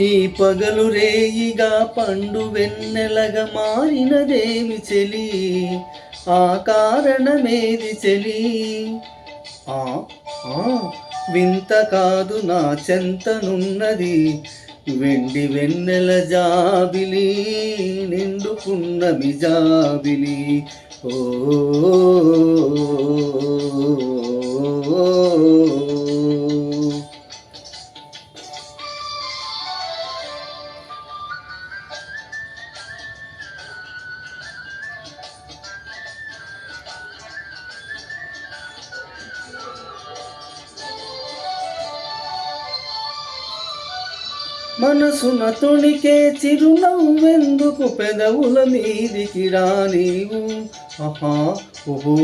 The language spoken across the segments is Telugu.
ఈ పగలు రేయిగా పండు వెన్నెలగా మారినదేమి చెలి? ఆ కారణమేది చెలి? ఆ ఆ వింత కాదు నా చెంతనున్నది. వెండి వెన్నెల జాబిలి నిండుకున్నమి జాబిలి ఓ మనసున తొణికే చిరునవ్వెందుకు పెదవుల మీదికి రానీవు? ఆహా ఓహో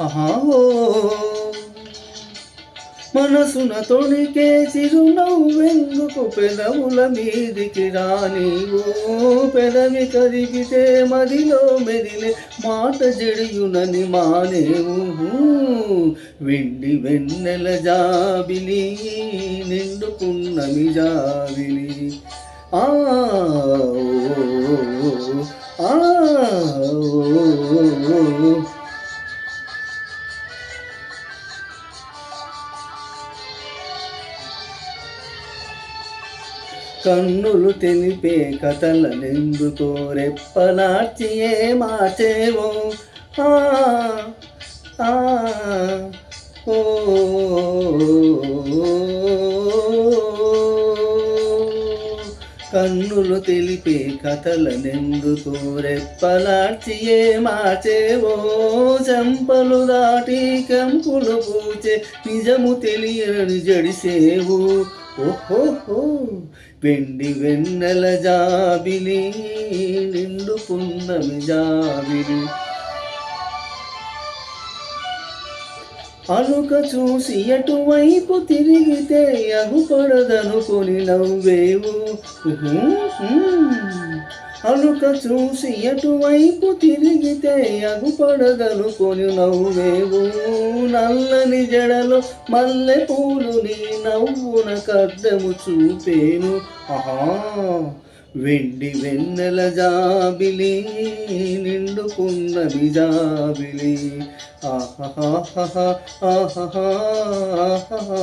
ఆహా ఓ. మనసున తొణికే చిరునవ్వెందుకు పెదవుల మీదికి రా పెదవి కదిపితే మదిలో మెదిలే మాట జడియునని మానేవు వెండి వెన్నెల జాబిలి నిండుకున్నమి జాబిలి ఆ ఓ, ఆ కన్నులు తెలిపే కథలనెందుకో? రెప్పలార్చి ఏ మార్చేవో? ఆ, ఆ, ఓ, కన్నులు తెలిపే కథలనెందుకో? రెప్పలార్చి ఏ మార్చేవో? చెంపలు దాటి కంపులు పూచే నిజము తెలియని జడిసేవు. ఓహోహో వెండి వెన్నెల జాబిలి నిండుకున్నమి జాబిలి. అలుక చూసి ఎటువైపు తిరిగితే అగుపడదనుకొని నవ్వేవు. అనుక చూసి ఎటువైపు తిరిగితే అగుపడదనుకొని నవ్వేవు నల్లని జడలో మల్లె పూలు నీ నవ్వున కద్దము చూపేను ఆహా వెండి వెన్నెల జాబిలి నిండుకున్నది జాబిలి ఆహా ఆహా ఆహా ఆహాహా.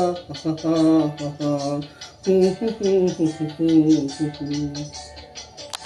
ఊహుహుహుహుహుహు.